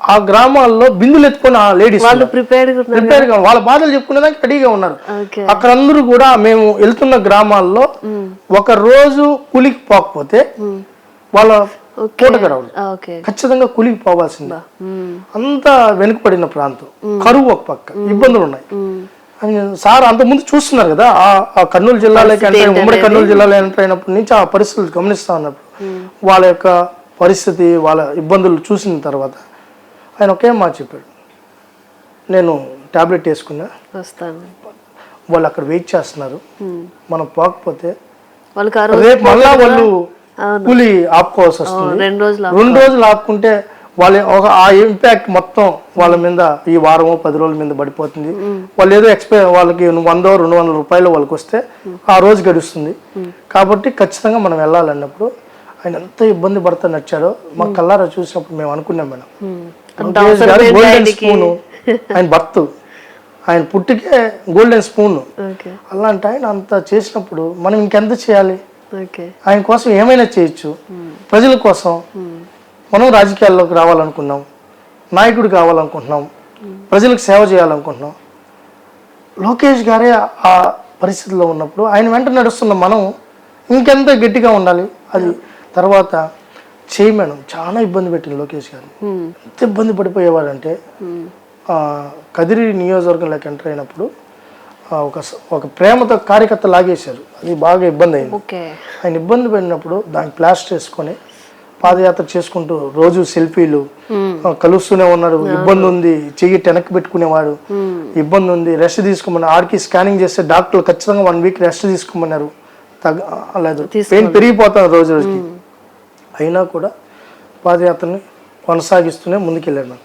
ఆ గ్రామాల్లో బిందులు ఎత్తుకొని ఆ లేడీస్ వాళ్ళు ప్రిపేర్గా వాళ్ళ బాధలు చెప్పుకునేదానికి రెడీగా ఉన్నారు. అక్కడ అందరూ కూడా మేము వెళ్తున్న గ్రామాల్లో ఒక రోజు కూలికి పోకపోతే వాళ్ళ ఓకే. ఖచ్చితంగా కూలికి పోవాల్సిందే. అంత వెనుకబడిన ప్రాంతం. కరువు ఒక పక్క. ఇబ్బందులు ఉన్నాయి. సార్ అంతకుముందు చూస్తున్నారు కదా ఆ- ఆ కర్నూలు జిల్లాలోకి ఎంటర్ ఉమ్మడి కర్నూలు జిల్లాలో ఎంటర్ అయినప్పటి నుంచి ఆ పరిస్థితులు గమనిస్తా ఉన్నప్పుడు వాళ్ళ యొక్క పరిస్థితి వాళ్ళ ఇబ్బందులు చూసిన తర్వాత ఆయన ఒకే మాట చెప్పాడు. నేను టాబ్లెట్ వేసుకున్నా. వస్తాను. వాళ్ళు అక్కడ వెయిట్ చేస్తున్నారు. మనం పోకపోతే రేపు మళ్ళా వాళ్ళు. కూలి ఆపుకోవాల్సి వస్తుంది. రెండు రోజులు రెండు రోజులు ఆపుకుంటే వాళ్ళ ఒక ఆ ఇంపాక్ట్ మొత్తం వాళ్ళ మీద ఈ వారమో పది రోజుల మీద పడిపోతుంది. వాళ్ళు ఏదో ఎక్స్పై వాళ్ళకి వందో రెండు వందల రూపాయలు వాళ్ళకి వస్తే ఆ రోజు గడుస్తుంది. కాబట్టి ఖచ్చితంగా మనం వెళ్ళాలన్నప్పుడు ఆయన ఎంత ఇబ్బంది పడుతూ నచ్చాడో మా కల్లారా చూసినప్పుడు మేము అనుకున్నాం మేడం. గోల్డెన్ స్పూన్ ఆయన భర్త్. ఆయన పుట్టికే గోల్డెన్ స్పూన్ అలాంటి ఆయన అంత చేసినప్పుడు మనం ఇంకెంత చేయాలి? ఓకే. ఆయన కోసం ఏమైనా చేయొచ్చు. ప్రజల కోసం మనం రాజకీయాల్లోకి రావాలనుకున్నాం నాయకుడు కావాలనుకుంటున్నాం. ప్రజలకు సేవ చేయాలనుకుంటున్నాం. లోకేష్ గారే ఆ పరిస్థితిలో ఉన్నప్పుడు ఆయన వెంట నడుస్తున్న మనం ఇంకెంత గట్టిగా ఉండాలి? అది తర్వాత చేయి మేడం చాలా ఇబ్బంది పెట్టింది లోకేష్ ఉమ్, ఎంత ఇబ్బంది పడిపోయేవాడంటే కదిరి నియోజకవర్గంలోకి ఎంటర్ అయినప్పుడు ఒక ఒక ప్రేమతో కార్యకర్త లాగేశారు. అది బాగా ఇబ్బంది అయింది. ఆయన ఇబ్బంది పడినప్పుడు దానికి ప్లాస్టర్ వేసుకొని పాదయాత్ర చేసుకుంటూ రోజు సెల్ఫీలు కలుస్తూనే ఉన్నాడు. ఇబ్బంది ఉంది చెయ్యి వెనక్కి పెట్టుకునేవాడు. ఇబ్బంది ఉంది రెస్ట్ తీసుకోమని ఆడికి స్కానింగ్ చేస్తే డాక్టర్లు ఖచ్చితంగా వన్ వీక్ రెస్ట్ తీసుకోమన్నారు. తగ్గ లేదు. పెయిన్ రోజు రోజుకి. అయినా కూడా పాదయాత్రని కొనసాగిస్తూనే ముందుకెళ్ళాడు.